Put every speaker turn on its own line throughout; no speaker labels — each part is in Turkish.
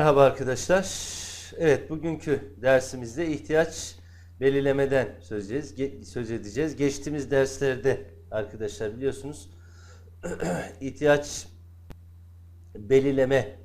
Merhaba arkadaşlar. Evet, bugünkü dersimizde ihtiyaç belirlemeden söz edeceğiz. Söz edeceğiz. Geçtiğimiz derslerde arkadaşlar biliyorsunuz ihtiyaç belirleme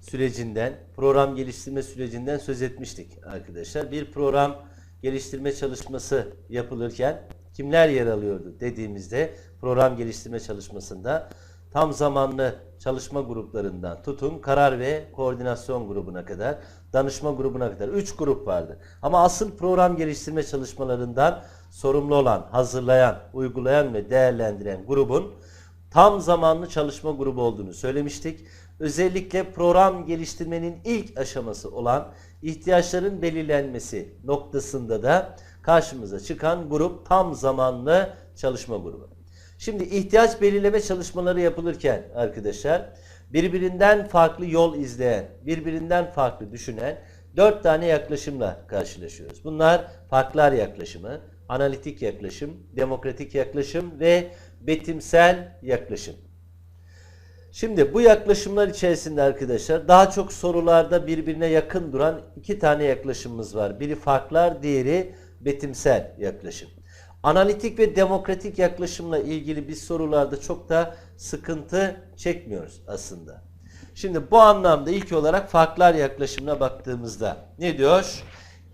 sürecinden, program geliştirme sürecinden söz etmiştik arkadaşlar. Bir program geliştirme çalışması yapılırken kimler yer alıyordu dediğimizde program geliştirme çalışmasında tam zamanlı çalışma gruplarından tutun karar ve koordinasyon grubuna kadar, danışma grubuna kadar 3 grup vardı. Ama asıl program geliştirme çalışmalarından sorumlu olan, hazırlayan, uygulayan ve değerlendiren grubun tam zamanlı çalışma grubu olduğunu söylemiştik. Özellikle program geliştirmenin ilk aşaması olan ihtiyaçların belirlenmesi noktasında da karşımıza çıkan grup tam zamanlı çalışma grubu. Şimdi ihtiyaç belirleme çalışmaları yapılırken arkadaşlar birbirinden farklı yol izleyen, birbirinden farklı düşünen dört tane yaklaşımla karşılaşıyoruz. Bunlar farklar yaklaşımı, analitik yaklaşım, demokratik yaklaşım ve betimsel yaklaşım. Şimdi bu yaklaşımlar içerisinde arkadaşlar daha çok sorularda birbirine yakın duran iki tane yaklaşımımız var. Biri farklar, diğeri betimsel yaklaşım. Analitik ve demokratik yaklaşımla ilgili biz sorularda çok da sıkıntı çekmiyoruz aslında. Şimdi bu anlamda ilk olarak farklar yaklaşımına baktığımızda ne diyor?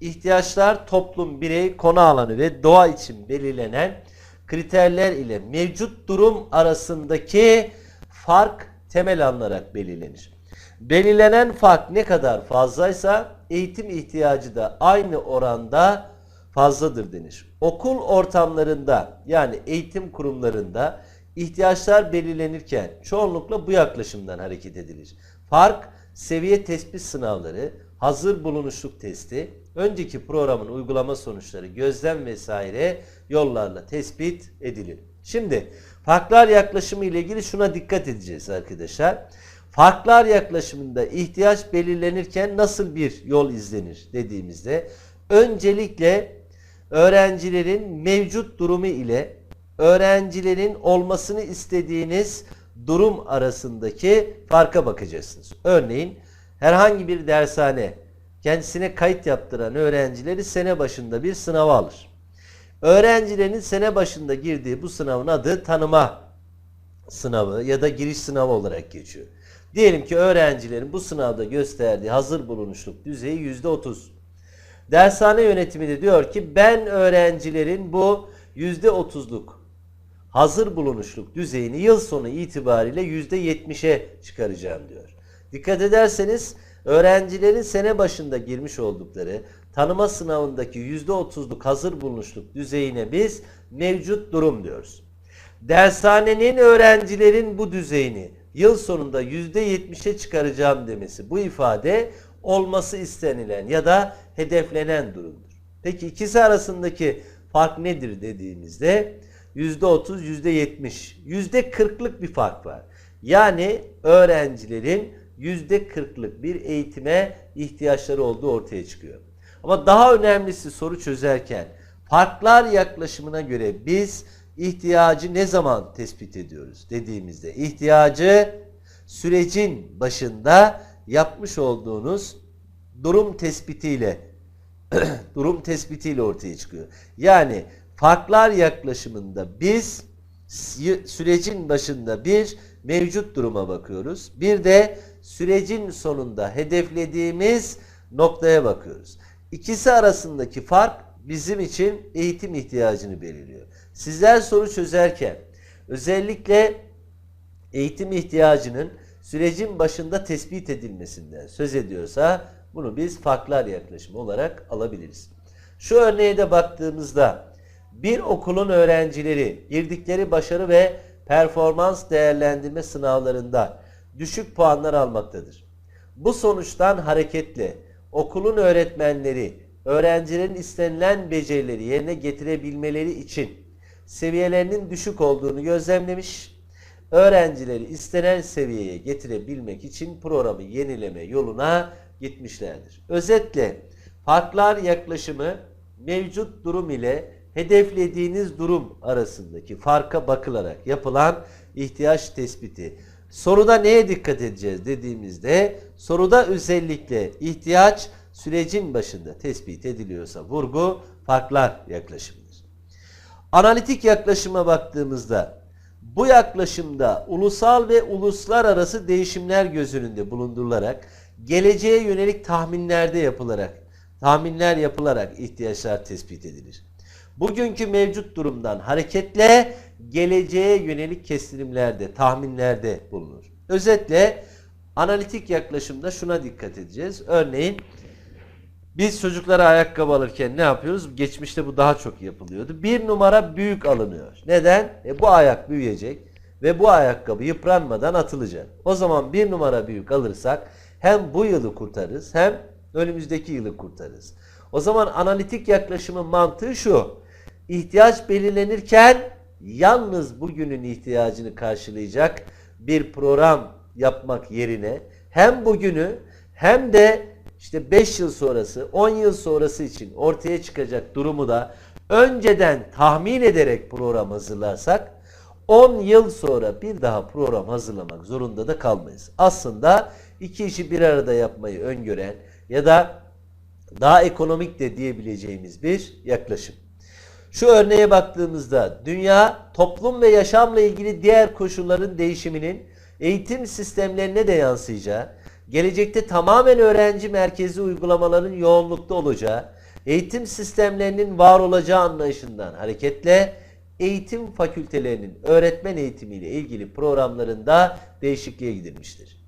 İhtiyaçlar toplum, birey, konu alanı ve doğa için belirlenen kriterler ile mevcut durum arasındaki fark temel alınarak belirlenir. Belirlenen fark ne kadar fazlaysa eğitim ihtiyacı da aynı oranda fazladır denir. Okul ortamlarında yani eğitim kurumlarında ihtiyaçlar belirlenirken çoğunlukla bu yaklaşımdan hareket edilir. Fark, seviye tespit sınavları, hazır bulunuşluk testi, önceki programın uygulama sonuçları, gözlem vesaire yollarla tespit edilir. Şimdi farklar yaklaşımı ile ilgili şuna dikkat edeceğiz arkadaşlar. Farklar yaklaşımında ihtiyaç belirlenirken nasıl bir yol izlenir dediğimizde öncelikle öğrencilerin mevcut durumu ile öğrencilerin olmasını istediğiniz durum arasındaki farka bakacaksınız. Örneğin herhangi bir dershane kendisine kayıt yaptıran öğrencileri sene başında bir sınava alır. Öğrencilerin sene başında girdiği bu sınavın adı tanıma sınavı ya da giriş sınavı olarak geçiyor. Diyelim ki öğrencilerin bu sınavda gösterdiği hazır bulunuşluk düzeyi %30. Dershane yönetimi de diyor ki ben öğrencilerin bu %30'luk hazır bulunuşluk düzeyini yıl sonu itibariyle %70'e çıkaracağım diyor. Dikkat ederseniz öğrencilerin sene başında girmiş oldukları tanıma sınavındaki %30'luk hazır bulunuşluk düzeyine biz mevcut durum diyoruz. Dershanenin öğrencilerin bu düzeyini yıl sonunda %70'e çıkaracağım demesi bu ifade olması istenilen ya da hedeflenen durumdur. Peki ikisi arasındaki fark nedir dediğimizde %30, %70, %40'lık bir fark var. Yani öğrencilerin %40'lık bir eğitime ihtiyaçları olduğu ortaya çıkıyor. Ama daha önemlisi soru çözerken farklar yaklaşımına göre biz ihtiyacı ne zaman tespit ediyoruz dediğimizde ihtiyacı sürecin başında yapmış olduğunuz durum tespitiyle durum tespitiyle ortaya çıkıyor. Yani farklar yaklaşımında biz sürecin başında bir mevcut duruma bakıyoruz. Bir de sürecin sonunda hedeflediğimiz noktaya bakıyoruz. İkisi arasındaki fark bizim için eğitim ihtiyacını belirliyor. Sizler soru çözerken özellikle eğitim ihtiyacının sürecin başında tespit edilmesinden söz ediyorsa bunu biz farklar yaklaşımı olarak alabiliriz. Şu örneğe de baktığımızda bir okulun öğrencileri girdikleri başarı ve performans değerlendirme sınavlarında düşük puanlar almaktadır. Bu sonuçtan hareketle okulun öğretmenleri öğrencilerin istenilen becerileri yerine getirebilmeleri için seviyelerinin düşük olduğunu gözlemlemiş. Öğrencileri istenen seviyeye getirebilmek için programı yenileme yoluna gitmişlerdir. Özetle farklar yaklaşımı mevcut durum ile hedeflediğiniz durum arasındaki farka bakılarak yapılan ihtiyaç tespiti. Soruda neye dikkat edeceğiz dediğimizde soruda özellikle ihtiyaç sürecin başında tespit ediliyorsa vurgu farklar yaklaşımıdır. Analitik yaklaşıma baktığımızda bu yaklaşımda ulusal ve uluslararası değişimler göz önünde bulundurularak geleceğe yönelik tahminlerde yapılarak tahminler yapılarak ihtiyaçlar tespit edilir. Bugünkü mevcut durumdan hareketle geleceğe yönelik kestirimlerde, tahminlerde bulunur. Özetle analitik yaklaşımda şuna dikkat edeceğiz. Örneğin biz çocuklara ayakkabı alırken ne yapıyoruz? Geçmişte bu daha çok yapılıyordu. Bir numara büyük alınıyor. Neden? E bu ayak büyüyecek ve bu ayakkabı yıpranmadan atılacak. O zaman bir numara büyük alırsak hem bu yılı kurtarırız hem önümüzdeki yılı kurtarırız. O zaman analitik yaklaşımın mantığı şu. İhtiyaç belirlenirken yalnız bugünün ihtiyacını karşılayacak bir program yapmak yerine hem bugünü hem de işte 5 yıl sonrası, 10 yıl sonrası için ortaya çıkacak durumu da önceden tahmin ederek program hazırlarsak 10 yıl sonra bir daha program hazırlamak zorunda da kalmayız. Aslında iki işi bir arada yapmayı öngören ya da daha ekonomik de diyebileceğimiz bir yaklaşım. Şu örneğe baktığımızda dünya toplum ve yaşamla ilgili diğer koşulların değişiminin eğitim sistemlerine de yansıyacağı, gelecekte tamamen öğrenci merkezi uygulamaların yoğunlukta olacağı, eğitim sistemlerinin var olacağı anlayışından hareketle eğitim fakültelerinin öğretmen eğitimiyle ilgili programlarında değişikliğe gidilmiştir.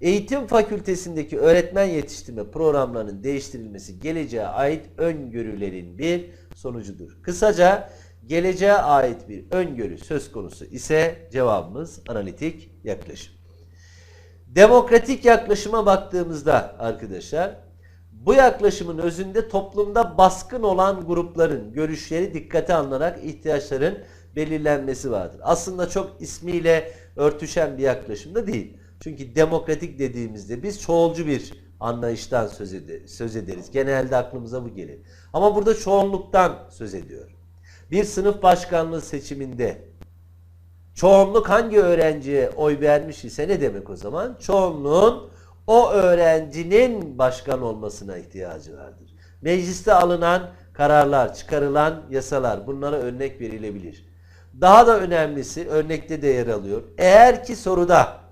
Eğitim fakültesindeki öğretmen yetiştirme programlarının değiştirilmesi geleceğe ait öngörülerin bir sonucudur. Kısaca geleceğe ait bir öngörü söz konusu ise cevabımız analitik yaklaşım. Demokratik yaklaşıma baktığımızda arkadaşlar bu yaklaşımın özünde toplumda baskın olan grupların görüşleri dikkate alınarak ihtiyaçların belirlenmesi vardır. Aslında çok ismiyle örtüşen bir yaklaşım da değil. Çünkü demokratik dediğimizde biz çoğulcu bir anlayıştan söz, ed söz ederiz. Genelde aklımıza bu gelir. Ama burada çoğunluktan söz ediyor. Bir sınıf başkanlığı seçiminde çoğunluk hangi öğrenciye oy vermiş ise ne demek o zaman? Çoğunluğun o öğrencinin başkan olmasına ihtiyacı vardır. Mecliste alınan kararlar, çıkarılan yasalar bunlara örnek verilebilir. Daha da önemlisi örnekte de yer alıyor. Eğer ki soruda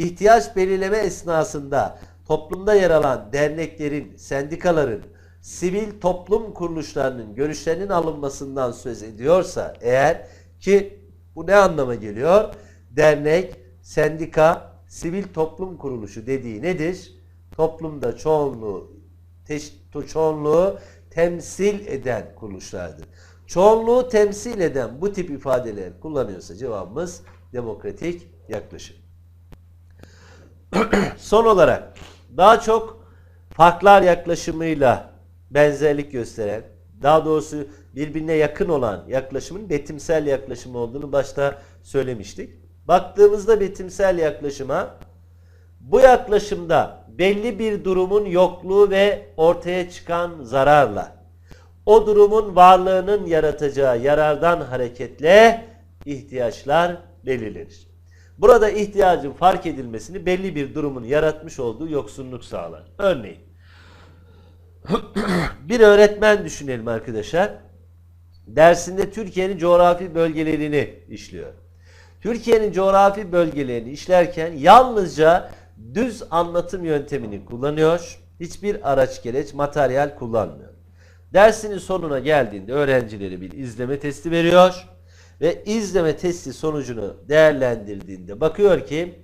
ihtiyaç belirleme esnasında toplumda yer alan derneklerin, sendikaların, sivil toplum kuruluşlarının görüşlerinin alınmasından söz ediyorsa eğer ki bu ne anlama geliyor? Dernek, sendika, sivil toplum kuruluşu dediği nedir? Toplumda çoğunluğu, teş, çoğunluğu temsil eden kuruluşlardır. Çoğunluğu temsil eden bu tip ifadeler kullanıyorsa cevabımız demokratik yaklaşım. Son olarak daha çok farklar yaklaşımıyla benzerlik gösteren, daha doğrusu birbirine yakın olan yaklaşımın betimsel yaklaşım olduğunu başta söylemiştik. Baktığımızda betimsel yaklaşıma bu yaklaşımda belli bir durumun yokluğu ve ortaya çıkan zararla o durumun varlığının yaratacağı yarardan hareketle ihtiyaçlar belirlenir. Burada ihtiyacın fark edilmesini belli bir durumun yaratmış olduğu yoksunluk sağlar. Örneğin bir öğretmen düşünelim arkadaşlar. Dersinde Türkiye'nin coğrafi bölgelerini işliyor. Türkiye'nin coğrafi bölgelerini işlerken yalnızca düz anlatım yöntemini kullanıyor. Hiçbir araç gereç materyal kullanmıyor. Dersinin sonuna geldiğinde öğrencileri bir izleme testi veriyor ve izleme testi sonucunu değerlendirdiğinde bakıyor ki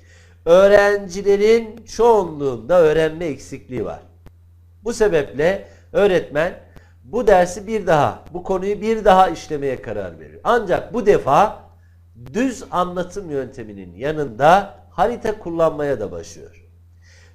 öğrencilerin çoğunluğunda öğrenme eksikliği var. Bu sebeple öğretmen bu dersi bir daha, bu konuyu bir daha işlemeye karar veriyor. Ancak bu defa düz anlatım yönteminin yanında harita kullanmaya da başlıyor.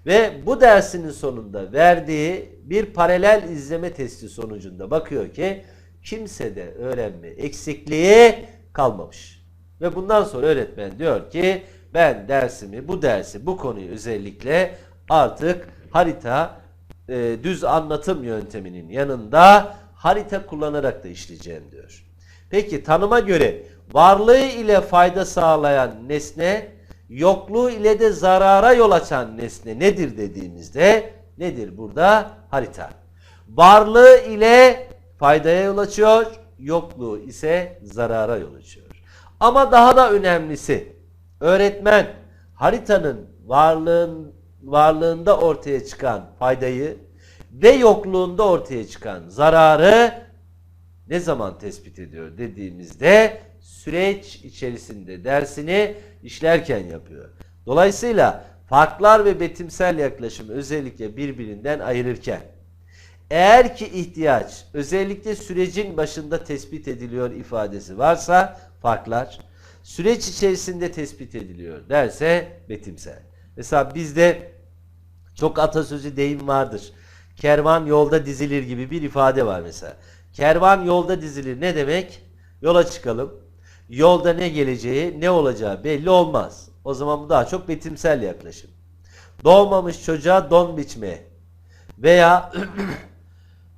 Ve bu dersinin sonunda verdiği bir paralel izleme testi sonucunda bakıyor ki kimsede öğrenme eksikliği kalmamış. Ve bundan sonra öğretmen diyor ki ben dersimi, bu dersi, bu konuyu özellikle artık harita e, düz anlatım yönteminin yanında harita kullanarak da işleyeceğim diyor. Peki tanıma göre varlığı ile fayda sağlayan nesne yokluğu ile de zarara yol açan nesne nedir dediğimizde nedir burada? Harita. Varlığı ile faydaya yol açıyor, yokluğu ise zarara yol açıyor. Ama daha da önemlisi öğretmen haritanın varlığın varlığında ortaya çıkan faydayı ve yokluğunda ortaya çıkan zararı ne zaman tespit ediyor dediğimizde süreç içerisinde dersini işlerken yapıyor. Dolayısıyla farklar ve betimsel yaklaşım özellikle birbirinden ayırırken eğer ki ihtiyaç özellikle sürecin başında tespit ediliyor ifadesi varsa farklar süreç içerisinde tespit ediliyor derse betimsel. Mesela bizde çok atasözü deyim vardır. Kervan yolda dizilir gibi bir ifade var mesela. Kervan yolda dizilir ne demek? Yola çıkalım. Yolda ne geleceği, ne olacağı belli olmaz. O zaman bu daha çok betimsel yaklaşım. Doğmamış çocuğa don biçme veya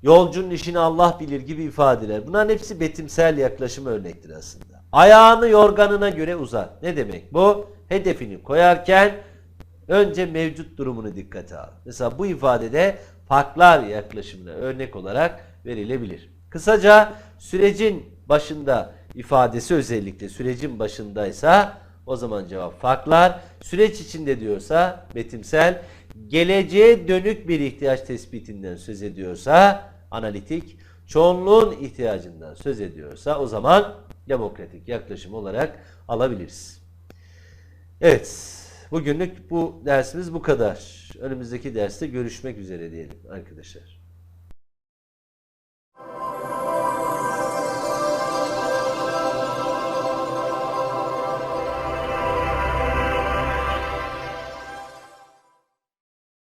yolcunun işini Allah bilir gibi ifadeler. Bunların hepsi betimsel yaklaşım örnektir aslında. Ayağını yorganına göre uzat. Ne demek bu? Hedefini koyarken önce mevcut durumunu dikkate al. Mesela bu ifadede farklar yaklaşımına örnek olarak verilebilir. Kısaca sürecin başında ifadesi özellikle sürecin başındaysa o zaman cevap farklar. Süreç içinde diyorsa betimsel, geleceğe dönük bir ihtiyaç tespitinden söz ediyorsa analitik, çoğunluğun ihtiyacından söz ediyorsa o zaman demokratik yaklaşım olarak alabiliriz. Evet, bugünlük bu dersimiz bu kadar. Önümüzdeki derste görüşmek üzere diyelim arkadaşlar.